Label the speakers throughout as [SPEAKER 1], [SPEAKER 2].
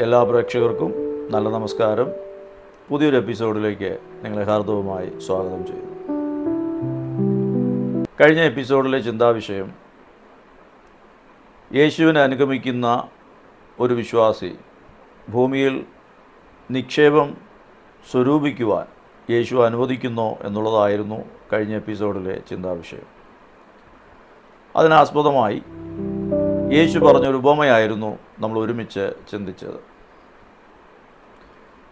[SPEAKER 1] എല്ലാ പ്രേക്ഷകർക്കും നല്ല നമസ്കാരം. പുതിയൊരു എപ്പിസോഡിലേക്ക് നിങ്ങളെ ഹാർദവുമായി സ്വാഗതം ചെയ്യുന്നു. കഴിഞ്ഞ എപ്പിസോഡിലെ ചിന്താവിഷയം യേശുവിനെ അനുഗമിക്കുന്ന ഒരു വിശ്വാസി ഭൂമിയിൽ നിക്ഷേപം സ്വരൂപിക്കുവാൻ യേശു അനുവദിക്കുന്നോ എന്നുള്ളതായിരുന്നു കഴിഞ്ഞ എപ്പിസോഡിലെ ചിന്താവിഷയം. അതിനാസ്പദമായി യേശു പറഞ്ഞൊരു ഉപമയായിരുന്നു നമ്മൾ ഒരുമിച്ച് ചിന്തിച്ചത്.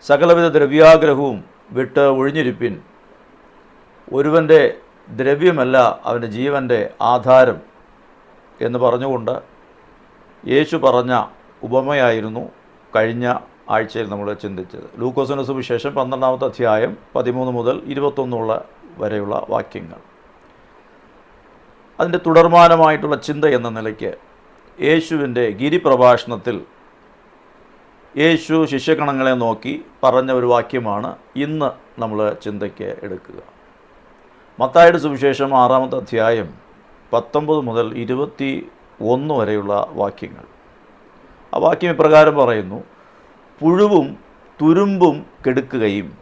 [SPEAKER 1] സകലവിധ ദ്രവ്യാഗ്രഹവും വിട്ട് ഒഴിഞ്ഞിരിപ്പിൻ. ഒരുവന്റെ ദ്രവ്യമല്ല അവന്റെ ജീവന്റെ ആധാരം എന്ന് പറഞ്ഞുകൊണ്ട് യേശു പറഞ്ഞ ഉപമയായിരുന്നു കഴിഞ്ഞ ആഴ്ചയിൽ നമ്മൾ ചിന്തിച്ചത്. ലൂക്കോസിന് സുവിശേഷം പന്ത്രണ്ടാമത്തെ അധ്യായം പതിമൂന്ന് മുതൽ ഇരുപത്തൊന്നുള്ള വരെയുള്ള വാക്യങ്ങൾ. അതിന്റെ തുടർമാനമായിട്ടുള്ള ചിന്ത എന്ന നിലയ്ക്ക് യേശുവിന്റെ ഗിരിപ്രഭാഷണത്തിൽ യേശു ശിഷ്യഗണങ്ങളെ നോക്കി പറഞ്ഞ ഒരു വാക്യമാണ് ഇന്ന് നമ്മൾ ചിന്തയ്ക്ക് എടുക്കുക. മത്തായുടെ സുവിശേഷം ആറാമത്തെ അധ്യായം പത്തൊമ്പത് മുതൽ ഇരുപത്തി ഒന്ന് വരെയുള്ള വാക്യങ്ങൾ. ആ വാക്യം ഇപ്രകാരം പറയുന്നു പുഴുവും തുരുമ്പും കെടുക്കുകയും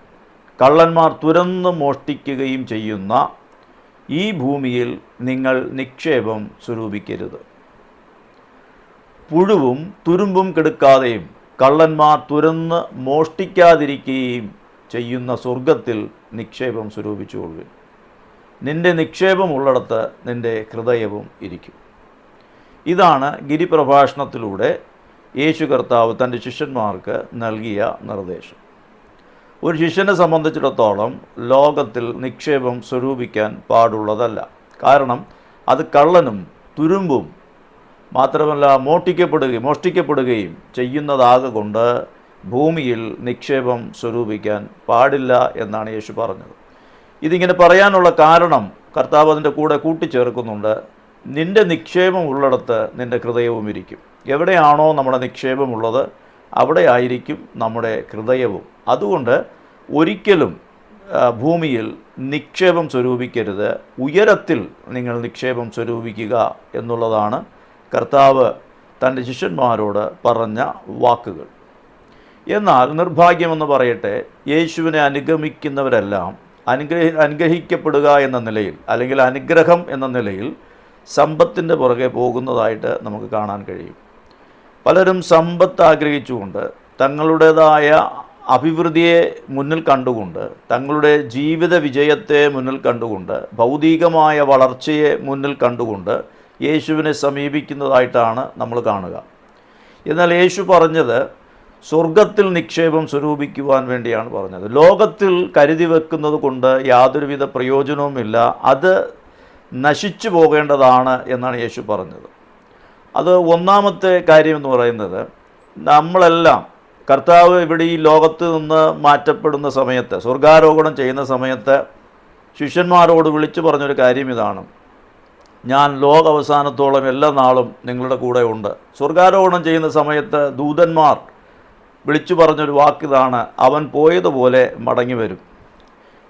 [SPEAKER 1] കള്ളന്മാർ തുരന്ന് മോഷ്ടിക്കുകയും ചെയ്യുന്ന ഈ ഭൂമിയിൽ നിങ്ങൾ നിക്ഷേപം സ്വരൂപിക്കരുത്. പുഴുവും തുരുമ്പും കെടുക്കാതെയും കള്ളന്മാർ തുരന്ന് മോഷ്ടിക്കാതിരിക്കുകയും ചെയ്യുന്ന സ്വർഗത്തിൽ നിക്ഷേപം സ്വരൂപിച്ചുകൊള്ളുവിൻ നിന്റെ നിക്ഷേപമുള്ളിടത്ത് നിന്റെ ഹൃദയവും ഇരിക്കും. ഇതാണ് ഗിരിപ്രഭാഷണത്തിലൂടെ യേശു കർത്താവ് തന്റെ ശിഷ്യന്മാർക്ക് നൽകിയ നിർദ്ദേശം. ഒരു ശിഷ്യനെ സംബന്ധിച്ചിടത്തോളം ലോകത്തിൽ നിക്ഷേപം സ്വരൂപിക്കാൻ പാടുള്ളതല്ല. കാരണം അത് കള്ളനും തുരുമ്പും മാത്രമല്ല മോഷ്ടിക്കപ്പെടുകയും മോഷ്ടിക്കപ്പെടുകയും ചെയ്യുന്നതാകൊണ്ട് ഭൂമിയിൽ നിക്ഷേപം സ്വരൂപിക്കാൻ പാടില്ല എന്നാണ് യേശു പറഞ്ഞത്. ഇതിങ്ങനെ പറയാനുള്ള കാരണം കർത്താവ് അതിന്റെ കൂടെ കൂട്ടിച്ചേർക്കുന്നുണ്ട്. നിന്റെ നിക്ഷേപം ഉള്ളിടത്ത് നിന്റെ ഹൃദയവും ഇരിക്കും. എവിടെയാണോ നമ്മുടെ നിക്ഷേപമുള്ളത് അവിടെ ആയിരിക്കും നമ്മുടെ ഹൃദയവും. അതുകൊണ്ട് ഒരിക്കലും ഭൂമിയിൽ നിക്ഷേപം സ്വരൂപിക്കരുത്. ഉയരത്തിൽ നിങ്ങൾ നിക്ഷേപം സ്വരൂപിക്കുക എന്നുള്ളതാണ് കർത്താവ് തന്റെ ശിഷ്യന്മാരോട് പറഞ്ഞ വാക്കുകൾ. എന്നാൽ നിർഭാഗ്യമെന്ന് പറയട്ടെ യേശുവിനെ അനുഗമിക്കുന്നവരെല്ലാം അനുഗ്രഹി അനുഗ്രഹിക്കപ്പെടുക എന്ന നിലയിൽ അല്ലെങ്കിൽ അനുഗ്രഹം എന്ന നിലയിൽ സമ്പത്തിന്റെ പുറകെ പോകുന്നതായിട്ട് നമുക്ക് കാണാൻ കഴിയും. പലരും സമ്പത്ത് ആഗ്രഹിച്ചുകൊണ്ട് തങ്ങളുടേതായ അഭിവൃദ്ധിയെ മുന്നിൽ കണ്ടുകൊണ്ട് തങ്ങളുടെ ജീവിത വിജയത്തെ മുന്നിൽ കണ്ടുകൊണ്ട് ഭൗതികമായ വളർച്ചയെ മുന്നിൽ കണ്ടുകൊണ്ട് യേശുവിനെ സമീപിക്കുന്നതായിട്ടാണ് നമ്മൾ കാണുക. എന്നാൽ യേശു പറഞ്ഞത് സ്വർഗത്തിൽ നിക്ഷേപം സ്വരൂപിക്കുവാൻ വേണ്ടിയാണ് പറഞ്ഞത്. ലോകത്തിൽ കരുതി വെക്കുന്നത് കൊണ്ട് യാതൊരുവിധ പ്രയോജനവുമില്ല. അത് നശിച്ചു പോകേണ്ടതാണ് എന്നാണ് യേശു പറഞ്ഞത്. അത് ഒന്നാമത്തെ കാര്യം എന്ന് പറയുന്നത് നമ്മളെല്ലാം കർത്താവ് ഇവിടെ ഈ ലോകത്ത് നിന്ന് മാറ്റപ്പെടുന്ന സമയത്ത് സ്വർഗാരോഹണം ചെയ്യുന്ന സമയത്ത് ശിഷ്യന്മാരോട് വിളിച്ചു പറഞ്ഞൊരു കാര്യം ഇതാണ്. ഞാൻ ലോക അവസാനത്തോളം എല്ലാ നാളും നിങ്ങളുടെ കൂടെ ഉണ്ട്. സ്വർഗാരോഹണം ചെയ്യുന്ന സമയത്ത് ദൂതന്മാർ വിളിച്ചു പറഞ്ഞൊരു വാക്കിതാണ് അവൻ പോയതുപോലെ മടങ്ങി വരും.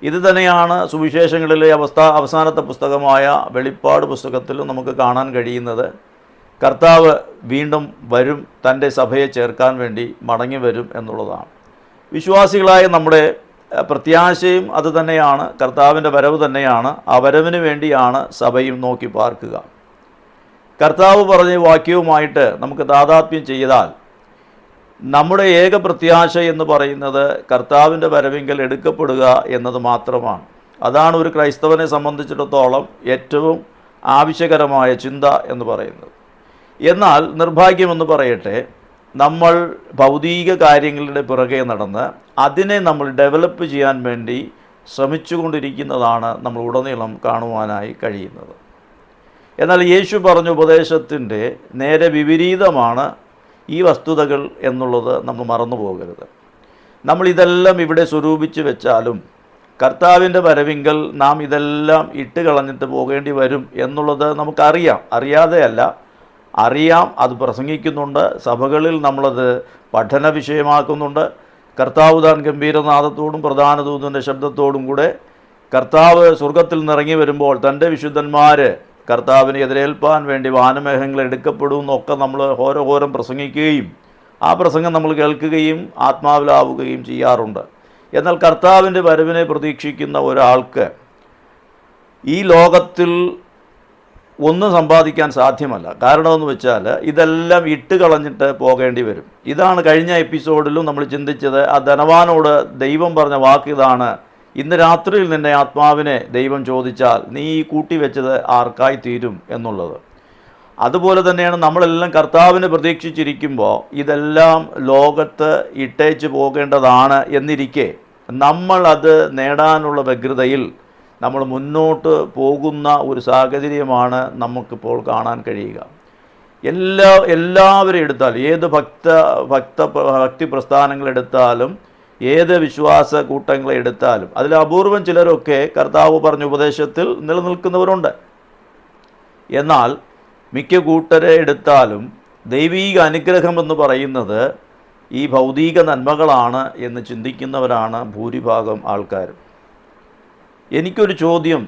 [SPEAKER 1] ഇത് തന്നെയാണ് സുവിശേഷങ്ങളിലെ അവസ്ഥ അവസാനത്തെ പുസ്തകമായ വെളിപ്പാട് പുസ്തകത്തിലും നമുക്ക് കാണാൻ കഴിയുന്നത്. കർത്താവ് വീണ്ടും വരും തന്റെ സഭയെ ചേർക്കാൻ വേണ്ടി മടങ്ങി വരും എന്നുള്ളതാണ്. വിശ്വാസികളായ നമ്മുടെ പ്രത്യാശയും അതുതന്നെയാണ് കർത്താവിന്റെ വരവ് തന്നെയാണ് ആ വരവിന് വേണ്ടിയാണ് സഭയും നോക്കി പാർക്കുക. കർത്താവ് പറഞ്ഞ വാക്യവുമായിട്ട് നമുക്ക് താതാത്മ്യം ചെയ്താൽ നമ്മുടെ ഏക പ്രത്യാശ എന്ന് പറയുന്നത് കർത്താവിന്റെ വരവിങ്കൽ എടുക്കപ്പെടുക എന്നത് മാത്രമാണ്. അതാണ് ഒരു ക്രൈസ്തവനെ സംബന്ധിച്ചിടത്തോളം ഏറ്റവും ആവശ്യകരമായ ചിന്ത എന്ന് പറയുന്നത്. എന്നാൽ നിർഭാഗ്യമെന്ന് പറയട്ടെ നമ്മൾ ഭൗതിക കാര്യങ്ങളുടെ പുറകെ നടന്ന് അതിനെ നമ്മൾ ഡെവലപ്പ് ചെയ്യാൻ വേണ്ടി ശ്രമിച്ചുകൊണ്ടിരിക്കുന്നതാണ് നമ്മൾ ഉടനീളം കാണുവാനായി കഴിയുന്നത്. എന്നാൽ യേശു പറഞ്ഞ ഉപദേശത്തിന്റെ നേരെ വിപരീതമാണ് ഈ വസ്തുതകൾ എന്നുള്ളത് നമ്മൾ മറന്നു പോകരുത്. നമ്മൾ ഇതെല്ലാം ഇവിടെ സ്വരൂപിച്ച് വെച്ചാലും കർത്താവിന്റെ വരവിങ്കൽ നാം ഇതെല്ലാം ഇട്ട് കളഞ്ഞിട്ട് പോകേണ്ടി വരും എന്നുള്ളത് നമുക്കറിയാം. അറിയാതെയല്ല. അറിയാം അത് പ്രസംഗിക്കുന്നുണ്ട്. സഭകളിൽ നമ്മളത് പഠന വിഷയമാക്കുന്നുണ്ട്. കർത്താവ് താൻ ഗംഭീരനാഥത്തോടും പ്രധാന ദൂതന്റെ ശബ്ദത്തോടും കൂടെ കർത്താവ് സ്വർഗത്തിൽ നിറങ്ങി വരുമ്പോൾ തന്റെ വിശുദ്ധന്മാർ കർത്താവിനെ എതിരേൽപ്പാൻ വേണ്ടി വാനമേഘങ്ങൾ എടുക്കപ്പെടും എന്നൊക്കെ നമ്മൾ ഹോരഹോരം പ്രസംഗിക്കുകയും ആ പ്രസംഗം നമ്മൾ കേൾക്കുകയും ആത്മാവിലാവുകയും ചെയ്യാറുണ്ട്. എന്നാൽ കർത്താവിന്റെ വരവിനെ പ്രതീക്ഷിക്കുന്ന ഒരാൾക്ക് ഈ ലോകത്തിൽ ഒന്നും സമ്പാദിക്കാൻ സാധ്യമല്ല. കാരണമെന്ന് വെച്ചാൽ ഇതെല്ലാം ഇട്ട് കളഞ്ഞിട്ട് പോകേണ്ടി വരും. ഇതാണ് കഴിഞ്ഞ എപ്പിസോഡിലും നമ്മൾ ചിന്തിച്ചത് ആ ധനവാനോട് ദൈവം പറഞ്ഞ വാക്ക് ഇതാണ്. ഇന്ന് രാത്രിയിൽ നിന്റെ ആത്മാവിനെ ദൈവം ചോദിച്ചാൽ നീ ഈ കൂട്ടിവെച്ചത് ആർക്കായി തീരും എന്നുള്ളത്. അതുപോലെ തന്നെയാണ് നമ്മളെല്ലാം കർത്താവിനെ പ്രതീക്ഷിച്ചിരിക്കുമ്പോൾ ഇതെല്ലാം ലോകത്ത് ഇട്ടേച്ച് പോകേണ്ടതാണ് എന്നിരിക്കെ നമ്മളത് നേടാനുള്ള വ്യഗ്രതയിൽ നമ്മൾ മുന്നോട്ട് പോകുന്ന ഒരു സാഹചര്യമാണ് നമുക്കിപ്പോൾ കാണാൻ കഴിയുക. എല്ലാ എല്ലാവരും എടുത്താൽ ഏത് ഭക്ത ഭക്ത ഭക്തി പ്രസ്ഥാനങ്ങളെടുത്താലും ഏത് വിശ്വാസ കൂട്ടങ്ങളെ എടുത്താലും അതിൽ അപൂർവം ചിലരൊക്കെ കർത്താവ് പറഞ്ഞ ഉപദേശത്തിൽ നിലനിൽക്കുന്നവരുണ്ട്. എന്നാൽ മിക്ക കൂട്ടരെ എടുത്താലും ദൈവീക അനുഗ്രഹം എന്ന് പറയുന്നത് ഈ ഭൗതിക നന്മകളാണ് എന്ന് ചിന്തിക്കുന്നവരാണ് ഭൂരിഭാഗം ആൾക്കാരും. എനിക്കൊരു ചോദ്യം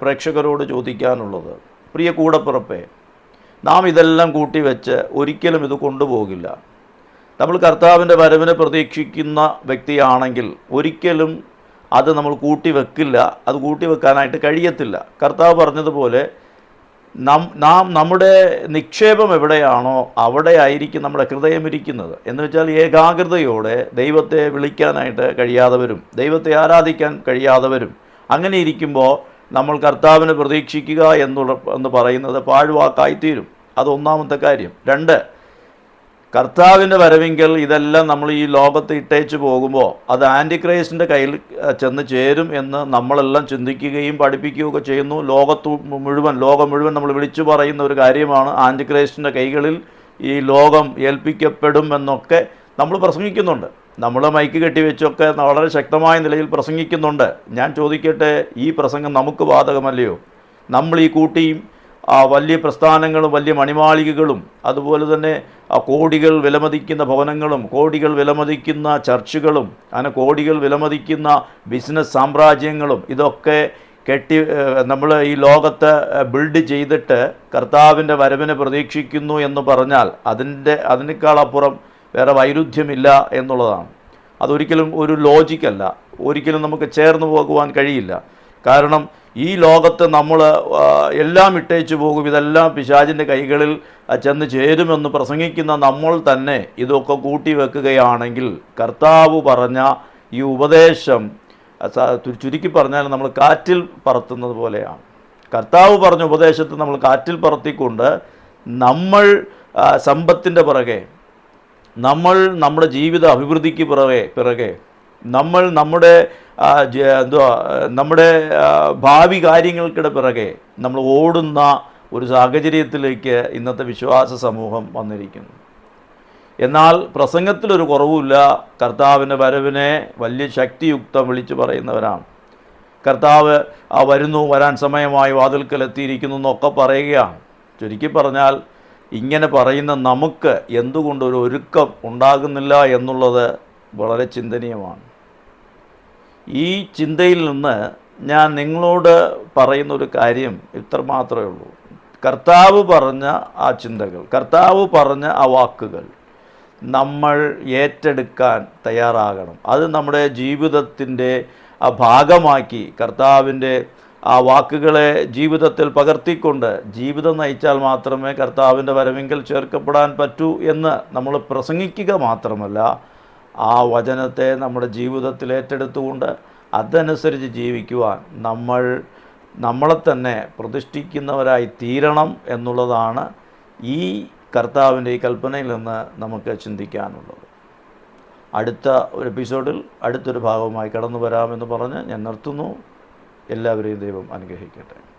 [SPEAKER 1] പ്രേക്ഷകരോട് ചോദിക്കാനുള്ളത്. പ്രിയ കൂടപ്പിറപ്പേ നാം ഇതെല്ലാം കൂട്ടി വെച്ച് ഒരിക്കലും ഇത് കൊണ്ടുപോകില്ല. നമ്മൾ കർത്താവിന്റെ വരവിനെ പ്രതീക്ഷിക്കുന്ന വ്യക്തിയാണെങ്കിൽ ഒരിക്കലും അത് നമ്മൾ കൂട്ടിവെക്കില്ല അത് കൂട്ടിവെക്കാനായിട്ട് കഴിയത്തില്ല. കർത്താവ് പറഞ്ഞതുപോലെ നം നമ്മുടെ നിക്ഷേപം എവിടെയാണോ അവിടെ ആയിരിക്കും നമ്മുടെ ഹൃദയം ഇരിക്കുന്നത്. എന്ന് വെച്ചാൽ ഏകാഗ്രതയോടെ ദൈവത്തെ വിളിക്കാനായിട്ട് കഴിയാതെ വരും. ദൈവത്തെ ആരാധിക്കാൻ കഴിയാതെ വരും. അങ്ങനെ ഇരിക്കുമ്പോൾ നമ്മൾ കർത്താവിനെ പ്രതീക്ഷിക്കുക എന്നുള്ള എന്ന് പറയുന്നത് പാഴ്വാക്കായിത്തീരും അത് ഒന്നാമത്തെ കാര്യം. രണ്ട് കർത്താവിന്റെ വരവിങ്കൽ ഇതെല്ലാം നമ്മൾ ഈ ലോകത്ത് ഇട്ടേച്ച് പോകുമ്പോൾ അത് ആന്റിക്രൈസ്റ്റിന്റെ കയ്യിൽ ചെന്ന് ചേരും എന്ന് നമ്മളെല്ലാം ചിന്തിക്കുകയും പഠിപ്പിക്കുകയൊക്കെ ചെയ്യുന്നു. ലോകത്ത് മുഴുവൻ ലോകം മുഴുവൻ നമ്മൾ വിളിച്ചു പറയുന്ന ഒരു കാര്യമാണ് ആന്റിക്രൈസ്റ്റിന്റെ കൈകളിൽ ഈ ലോകം ഏൽപ്പിക്കപ്പെടും എന്നൊക്കെ നമ്മൾ പ്രസംഗിക്കുന്നുണ്ട്. നമ്മൾ മൈക്ക് കെട്ടിവെച്ചൊക്കെ വളരെ ശക്തമായ നിലയിൽ പ്രസംഗിക്കുന്നുണ്ട്. ഞാൻ ചോദിക്കട്ടെ ഈ പ്രസംഗം നമുക്ക് ബാധകമല്ലയോ? നമ്മൾ ഈ കൂട്ടിയും വലിയ പ്രസ്ഥാനങ്ങളും വലിയ മണിമാളികകളും അതുപോലെ തന്നെ കോടികൾ വിലമതിക്കുന്ന ഭവനങ്ങളും കോടികൾ വിലമതിക്കുന്ന ചർച്ചുകളും അങ്ങനെ കോടികൾ വിലമതിക്കുന്ന ബിസിനസ് സാമ്രാജ്യങ്ങളും ഇതൊക്കെ കെട്ടി നമ്മൾ ഈ ലോകത്ത് ബിൽഡ് ചെയ്തിട്ട് കർത്താവിന്റെ വരവിനെ പ്രതീക്ഷിക്കുന്നു എന്ന് പറഞ്ഞാൽ അതിന്റെ അതിനേക്കാളപ്പുറം വേറെ വൈരുദ്ധ്യമില്ല എന്നുള്ളതാണ്. അതൊരിക്കലും ഒരു ലോജിക്കല്ല. ഒരിക്കലും നമുക്ക് ചേർന്ന് പോകുവാൻ കഴിയില്ല. കാരണം ഈ ലോകത്ത് നമ്മൾ എല്ലാം ഇട്ടേച്ച് പോകും. ഇതെല്ലാം പിശാചിന്റെ കൈകളിൽ ചെന്ന് ചേരുമെന്ന് പ്രസംഗിക്കുന്ന നമ്മൾ തന്നെ ഇതൊക്കെ കൂട്ടി വെക്കുകയാണെങ്കിൽ കർത്താവ് പറഞ്ഞ ഈ ഉപദേശം ചുരുക്കി പറഞ്ഞാൽ നമ്മൾ കാറ്റിൽ പറത്തുന്നത് പോലെയാണ്. കർത്താവ് പറഞ്ഞ ഉപദേശത്തെ നമ്മൾ കാറ്റിൽ പറത്തിക്കൊണ്ട് നമ്മൾ സമ്പത്തിന്റെ പിറകെ നമ്മൾ നമ്മുടെ ജീവിത അഭിവൃദ്ധിക്ക് പിറകെ പിറകെ നമ്മൾ നമ്മുടെ എന്തുവാ നമ്മുടെ ഭാവി കാര്യങ്ങൾക്കിടെ പിറകെ നമ്മൾ ഓടുന്ന ഒരു സാഹചര്യത്തിലേക്ക് ഇന്നത്തെ വിശ്വാസ സമൂഹം വന്നിരിക്കുന്നു. എന്നാൽ പ്രസംഗത്തിലൊരു കുറവുമില്ല. കർത്താവിന്റെ വരവിനെ വലിയ ശക്തിയുക്തം വിളിച്ചു പറയുന്നവരാണ്. കർത്താവ് ആ വരുന്നു വരാൻ സമയമായി വാതിൽക്കൽ എത്തിയിരിക്കുന്നു എന്നൊക്കെ പറയുകയാണ്. ചുരുക്കി പറഞ്ഞാൽ ഇങ്ങനെ പറയുന്ന നമുക്ക് എന്തുകൊണ്ട് ഒരു ഒരുക്കം ഉണ്ടാകുന്നില്ല എന്നുള്ളത് വളരെ ചിന്തനീയമാണ്. ഈ ചിന്തയിൽ നിന്ന് ഞാൻ നിങ്ങളോട് പറയുന്ന ഒരു കാര്യം ഇത്ര മാത്രമേ ഉള്ളൂ. കർത്താവ് പറഞ്ഞ ആ ചിന്തകൾ കർത്താവ് പറഞ്ഞ ആ വാക്കുകൾ നമ്മൾ ഏറ്റെടുക്കാൻ തയ്യാറാകണം. അത് നമ്മുടെ ജീവിതത്തിന്റെ ആ ഭാഗമാക്കി കർത്താവിന്റെ ആ വാക്കുകളെ ജീവിതത്തിൽ പകർത്തിക്കൊണ്ട് ജീവിതം നയിച്ചാൽ മാത്രമേ കർത്താവിന്റെ വരവെങ്കിൽ ചേർക്കപ്പെടാൻ പറ്റൂ എന്ന് നമ്മൾ പ്രസംഗിക്കുക മാത്രമല്ല ആ വചനത്തെ നമ്മുടെ ജീവിതത്തിൽ ഏറ്റെടുത്തുകൊണ്ട് അതനുസരിച്ച് ജീവിക്കുവാൻ നമ്മൾ നമ്മളെ തന്നെ പ്രതിഷ്ഠിക്കുന്നവരായി തീരണം എന്നുള്ളതാണ് ഈ കർത്താവിന്റെ ഈ കൽപ്പനയിൽ നിന്ന് നമുക്ക് ചിന്തിക്കാനുള്ളത്. അടുത്ത ഒരു എപ്പിസോഡിൽ അടുത്തൊരു ഭാഗവുമായി കടന്നു വരാമെന്ന് പറഞ്ഞ് ഞാൻ നിർത്തുന്നു. എല്ലാവരെയും ദൈവം അനുഗ്രഹിക്കട്ടെ.